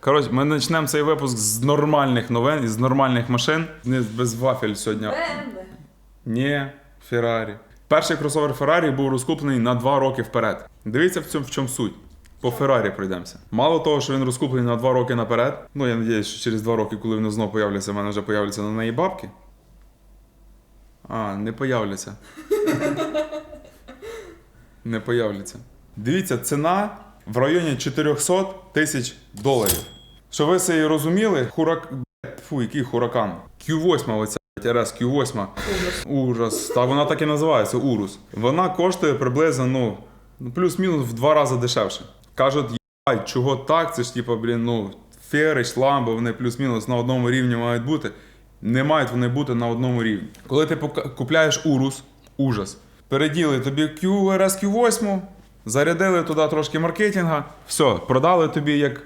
Коротше, ми почнемо цей випуск з нормальних новин, і з нормальних машин. Не без вафель сьогодні. BMW. Ні, Феррарі. Перший кросовер Феррарі був розкуплений на 2 роки вперед. Дивіться в цьому в чому суть. По Феррарі пройдемося. Мало того, що він розкуплений на 2 роки наперед. Ну, я сподіваюся, що через 2 роки, коли вони знову появляться, в мене вже появляться на неї бабки. А, не появляться. Не появляться. Дивіться, ціна в районі 400 тисяч доларів. Щоб ви собі розуміли, хурак... Фу, який хуракан. Q8 оця RS Q8. Ужас. Та вона так і називається Урус. Вона коштує приблизно, ну, ну, плюс-мінус в два рази дешевше. Кажуть, їбай, чого так? Це ж типу, блін, ну, Феррич, Ламбо, вони плюс-мінус на одному рівні мають бути. Не мають вони бути на одному рівні. Коли ти купляєш Урус, ужас. Переділи тобі QRS Q8, зарядили туди трошки маркетинга, все, продали тобі як